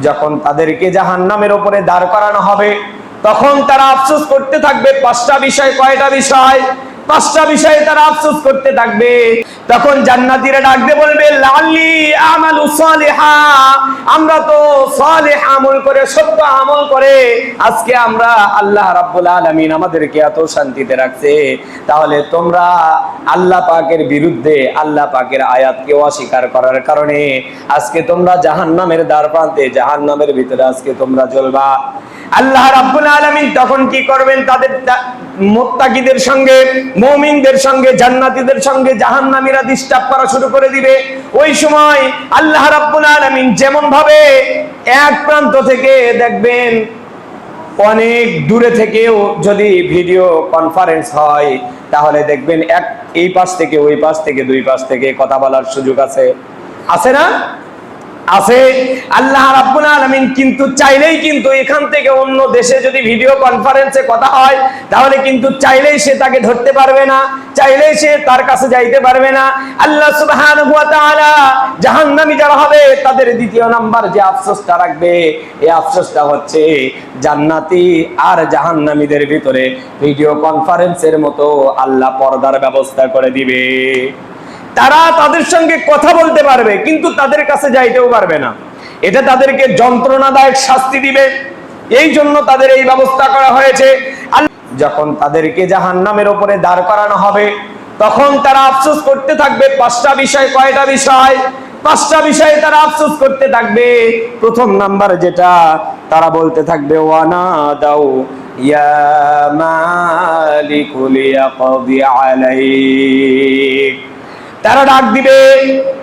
যখন তাদেরকে জাহান নামের ওপরে দাঁড় করানো হবে, তখন তারা আফসোস করতে থাকবে, পাঁচটা বিষয়, কয়টা বিষয়? পাঁচটা বিষয়ে তারা আফসোস করতে থাকবে। তখন জান্নাতিরা ডাকতে বলবে আমালু আমরা তো সালেহ আমল করে, সত্য আমল করে, আজকে আমরা আল্লাহ আমাদেরকে এত শান্তিতে রাখছে। তাহলে তোমরা আল্লাহ পাকের বিরুদ্ধে আল্লাহ পাকের আয়াতকে অস্বীকার করার কারণে আজকে তোমরা জাহান্নামের দ্বার প্রান্তে, জাহান্নামের ভিতরে আজকে তোমরা জ্বলবা। আল্লাহ রাব্বুল আলামিন তখন কি করবেন? তাদের মুত্তাকিদের সঙ্গে, মুমিনদের সঙ্গে, জান্নাতীদের সঙ্গে জাহান্নামীরা ডিস্টার্ব করা শুরু করে দিবে। ওই সময় আল্লাহ রাব্বুল আলামিন যেমন ভাবে এক প্রান্ত থেকে দেখবেন, অনেক দূরে থেকেও যদি ভিডিও কনফারেন্স হয়, তাহলে দেখবেন এক, এই পাশ থেকে, ওই পাশ থেকে, দুই পাশ থেকে কথা বলার সুযোগ আছে। আছে না? আছে। আল্লাহ রাব্বুল আলামিন কিন্তু চাইলেই কিন্তু এখান থেকে অন্য দেশে যদি ভিডিও কনফারেন্সে কথা হয়, তাহলে কিন্তু চাইলেই সে তাকে ধরতে পারবে না, চাইলেই সে তার কাছে যাইতে পারবে না। আল্লাহ সুবহানাহু ওয়া তাআলা জাহান্নামী যারা হবে, তাদের দ্বিতীয় নাম্বার যে আফসোসটা রাখবে, এই আফসোসটা হচ্ছে জান্নাতি আর জাহান্নামীদের ভিতরে ভিডিও কনফারেন্সের মতো আল্লাহ পর্দার ব্যবস্থা করে দিবে। তারা তাদের সঙ্গে কথা বলতে পারবে, কিন্তু তাদের কাছে যাইতেও পারবে না। এটা তাদেরকে যন্ত্রণাদায়ক শাস্তি দিবে। এই জন্য তাদের এই ব্যবস্থা করা হয়েছে। যখন তাদেরকে জাহান্নামের উপরে দাঁড় করানো হবে, তখন তারা আফসোস করতে থাকবে। পাঁচটা বিষয়, কয়টা বিষয়? পাঁচটা বিষয়ে তারা আফসোস করতে থাকবে। প্রথম নাম্বার যেটা, তারা বলতে থাকবে ওয়ানা দাও ইয়া মালিকুল ইয়াকদি আলাইক। তারা ডাক দিবে,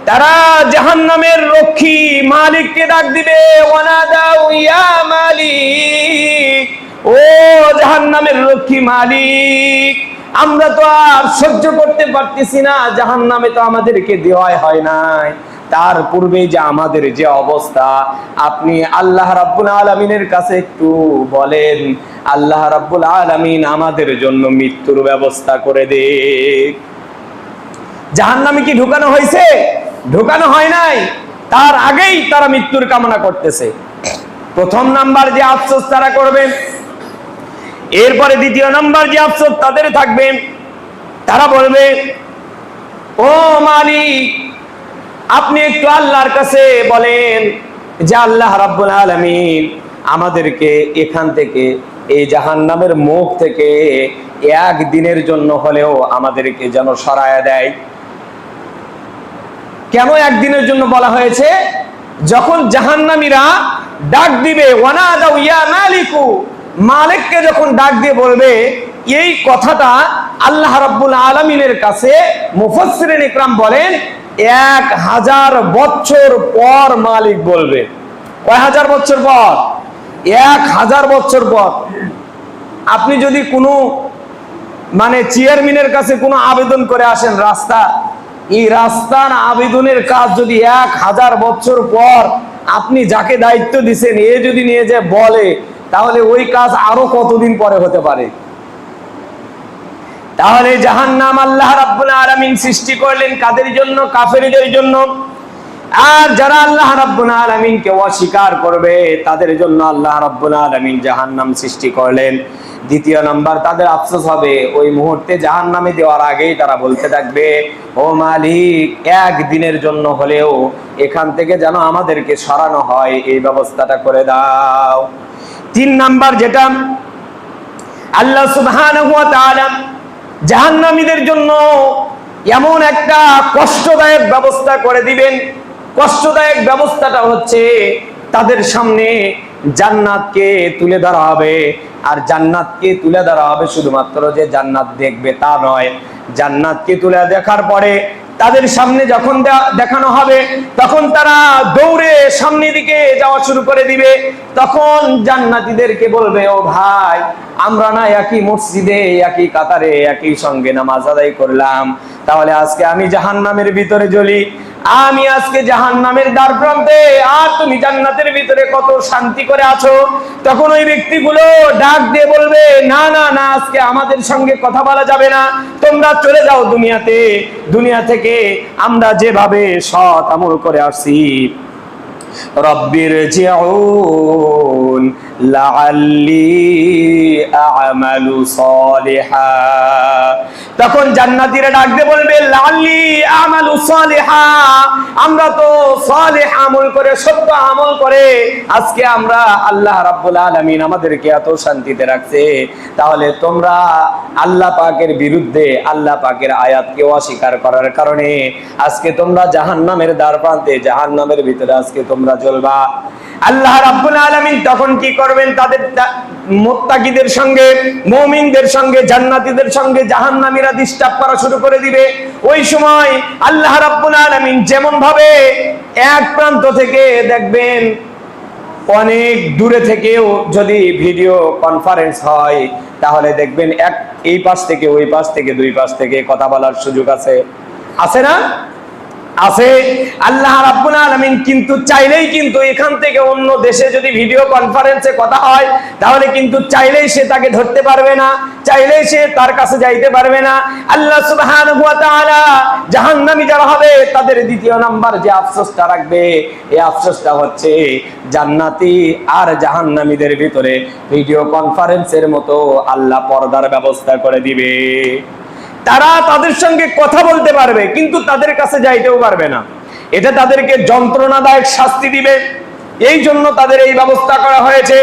তারা জাহান্নামের রক্ষী মালিককে ডাক দিবে মালিক, ও জাহান্নামের রক্ষী মালিক, আমরা তো আর সহ্য করতে পারতেছি না, জাহান্নামে তো আমাদেরকে দেওয়াই হয় নাই। তার পূর্বে যে আমাদের যে অবস্থা, আপনি আল্লাহ রাব্বুল আলামিনের কাছে একটু বলেন, আল্লাহ রাব্বুল আলামিন আমাদের জন্য মৃত্যুর ব্যবস্থা করে দেখ জাহান্নামে কি ঢুকানো হয়েছে? ঢুকানো হয় নাই। তার আগেই তারা মৃত্যুর কামনা করতেছে। প্রথম নাম্বার যে আফসোস তারা করবেন, এরপরে দ্বিতীয় নাম্বার যে আফসোস তাদের থাকবে, তারা বলবে, ও মালিক, আপনি একটু আল্লাহর কাছে বলেন যে আল্লাহ রাব্বুল আলামিন আমাদেরকে এখান থেকে, এই জাহান্নামের মুখ থেকে এক দিনের জন্য হলেও আমাদেরকে যেন সরায়া দেয়। কেন একদিনের জন্য বলা হয়েছে? যখন জাহান্নামীরা ডাক দিবে মালিকু মালিককে যখন ডাক দিয়ে বলবে, এই কথাটা আল্লাহ রাব্বুল আলামিনের কাছে মুফাসসিরিন ইকরাম বলেন, এক হাজার বছর পর মালিক বলবে। কয় হাজার বছর পর? এক হাজার বছর পর। আপনি যদি কোনো মানে চেয়ারম্যানের কাছে কোনো আবেদন করে আসেন রাস্তা এই রাস্তান আবেদনের কাজ যদি এক হাজার বছর পর আপনি যাকে দায়িত্ব দিচ্ছেন এ যদি নিয়ে যে বলে, তাহলে ওই কাজ আরও কতদিন পরে হতে পারে? তাহলে জাহান্নাম আল্লাহ রাব্বুল আলামিন সৃষ্টি করলেন কাদের জন্য? কাফেরদের জন্য। আর যারা আল্লাহ রাব্বুল আলামিনকে অস্বীকার করবে, তাদের জন্য আল্লাহ রাব্বুল আলামিন জাহান্নাম সৃষ্টি করলেন। দ্বিতীয় নাম্বার, তাদের আফসোস হবে, ওই মুহূর্তে জাহান্নামে দেওয়ার আগেই তারা বলতে থাকবে, ও মালিক, এক দিনের জন্য হলেও এখান থেকে যেন আমাদেরকে সরানো হয়, এই ব্যবস্থাটা করে দাও। তিন নাম্বার যেটা, আল্লাহ তাআলা জাহান্নামীদের জন্য এমন একটা কষ্টদায়ক ব্যবস্থা করে দিবেন কষ্টদায়ক ব্যবস্থাটা হচ্ছে তাদের সামনে জান্নাতকে তুলে ধরা হবে। আর জান্নাতকে তুলে ধরা হবে শুধুমাত্র যে জান্নাত দেখবে তা নয়। জান্নাতকে তুলে দেখার পরে তাদের সামনে যখন দেখানো হবে, তখন তারা দৌড়ে সামনের দিকে যাওয়া শুরু করে দিবে। তখন জান্নাতীদেরকে বলবে, ও ভাই, আমরা না একই মসজিদে, একই কাতারে, একই সঙ্গে নামাজ আদায় করলাম। তাহলে আজকে আমি জাহান্নামের ভিতরে জ্বলি। আমি আজকে জাহান্নামের দ্বার প্রান্তে, আর তুমি জান্নাতের ভিতরে কত শান্তি করে আছো? তখন ওই ব্যক্তিগুলো ডাক দিয়ে বলবে, না না না, আজকে আমাদের সঙ্গে কথা বলা যাবে না। তোমরা চলে যাও দুনিয়াতে। দুনিয়া থেকে আমরা যেভাবে সৎ আমল করে আসছি। রব্বির জিউন আ'মালু সলিহা। তখন জান্নাতীরা ডাক দিয়ে বলবে লাআল্লি আ'মালু সলিহা। আমরা তো সালেহ আমল করে, সত্য আমল করে, আজকে আমরা আল্লাহ রাব্বুল আলামিন আমাদেরকে এত শান্তিতে রাখছে। তাহলে তোমরা আল্লাহ পাকের বিরুদ্ধে আল্লাহ পাকের আয়াতকে অস্বীকার করার কারণে আজকে তোমরা জাহান্নামের দ্বার প্রান্তে জাহান্নামের ভিতরে আজকে তোমরা জ্বলবা। আল্লাহ রাব্বুল আলামিন তখন কি করবেন? তাদের মুত্তাকিদের সঙ্গে, মুমিনদের সঙ্গে, জান্নাতীদের সঙ্গে জাহান্নামীরা ডিস্টার্ব করা শুরু করে দিবে। ওই সময় আল্লাহ রাব্বুল আলামিন যেমন ভাবে এক প্রান্ত থেকে দেখবেন অনেক দূরে থেকেও যদি ভিডিও কনফারেন্স হয়, তাহলে দেখবেন এক এই পাশ থেকে, ওই পাশ থেকে, দুই পাশ থেকে কথা বলার সুযোগ আছে। আছে না? আছে। আল্লাহ রাব্বুল আলামিন কিন্তু চাইলেই কিন্তু এখান থেকে অন্য দেশে যদি ভিডিও কনফারেন্সে কথা হয়, তাহলে কিন্তু চাইলেই সে তাকে ধরতে পারবে না, চাইলেই সে তার কাছে যাইতে পারবে না। আল্লাহ সুবহানাহু ওয়া তাআলা জাহান্নামী যারা হবে, তাদের দ্বিতীয় নাম্বার যে আফসোসটা রাখবে, এই আফসোসটা হচ্ছে জান্নাতি আর জাহান্নামীদের ভিতরে ভিডিও কনফারেন্সের মতো আল্লাহ পর্দার ব্যবস্থা করে দিবে। তারা তাদের সঙ্গে কথা বলতে পারবে, কিন্তু তাদের কাছে যাইতেও পারবে না। এটা তাদেরকে যন্ত্রণাদায়ক শাস্তি দিবে। এই জন্য তাদের এই ব্যবস্থা করা হয়েছে।